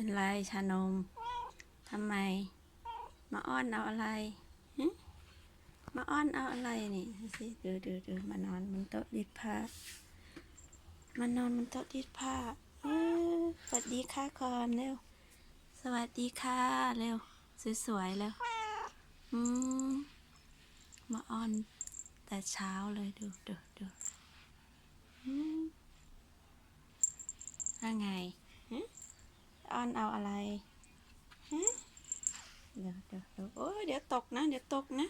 เป็นไรชานมทำไม มาอ้อนเอาอะไรมาอ้อนเอาอะไรนี่ดูสิดูดูดูมานอนบนโต๊ะรีดผ้ามานอนบนโต๊ะรีดผ้าสวัสดีค่ะก่อนเร็ว สวัสดีค่ะเร็วสวยๆเร็วอืมมาอ้อนแต่เช้าเลยดูดูดูอืมว่าไง ออนเอาอะไรฮะเดี๋ยวเดี๋ยวเดี๋ยวโอ้ยเดี๋ยวตกนะ เดี๋ยวตกนะ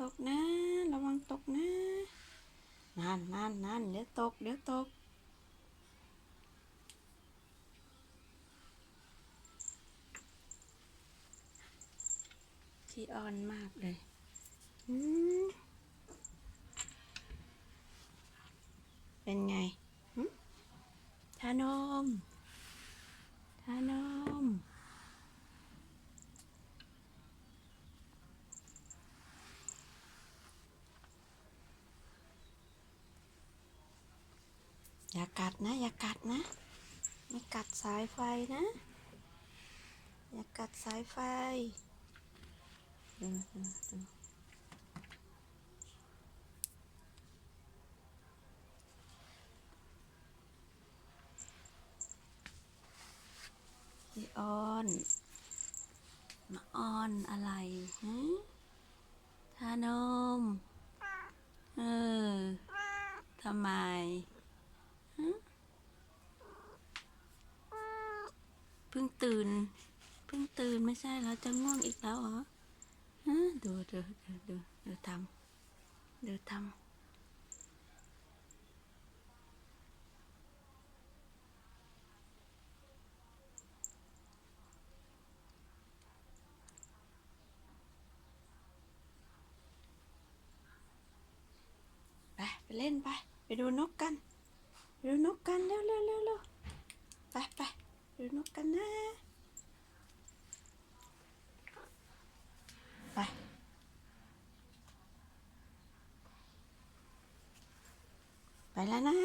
ตกนะ ระวังตกนะนั่นนั่นนั่นเดี๋ยวตก เดี๋ยวตกขี้อ่อนมากเลย อืมเป็นไงหึชานม ชานม อย่ากัดนะ อย่ากัดนะ ไม่กัดสายไฟนะ อย่ากัดสายไฟดูดูดูพี่อ้อนมาอ้อนอะไรฮะทานม เออ ทำไมฮะ เพิ่งตื่น เพิ่งตื่นไม่ใช่แล้วจะง่วงอีกแล้วเหรอฮะดูดูดูดูดูทำดูทำไปไปเล่นไป ไปดูนกกัน ไปดูนกกัน เร็วเร็วเร็วเร็วไปไป ไปดูนกกันนะ ไป ไปแล้วนะ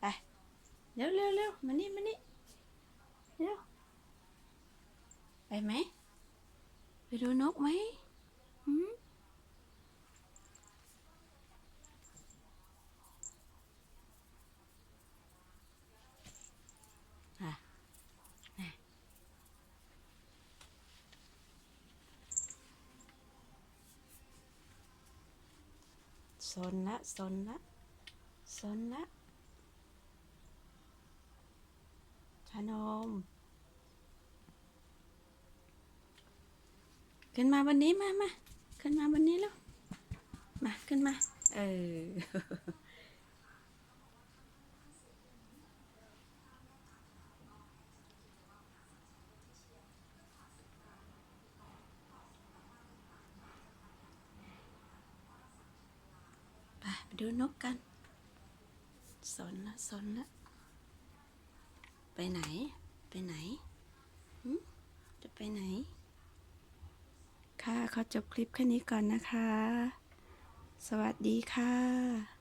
ไป เร็วเร็วเร็วมานี่มานี่เร็ว ไปไหม ไปดูนกไหมหืม สนละสนละสนละชานม ขึ้นมาวันนี้มามาขึ้นมาวันนี้แล้วมาขึ้นมา เออ ไปดูนกกัน สนละสนละไปไหน ไปไหน จะไปไหน ค่ะขอจบคลิปแค่นี้ก่อนนะคะ สวัสดีค่ะ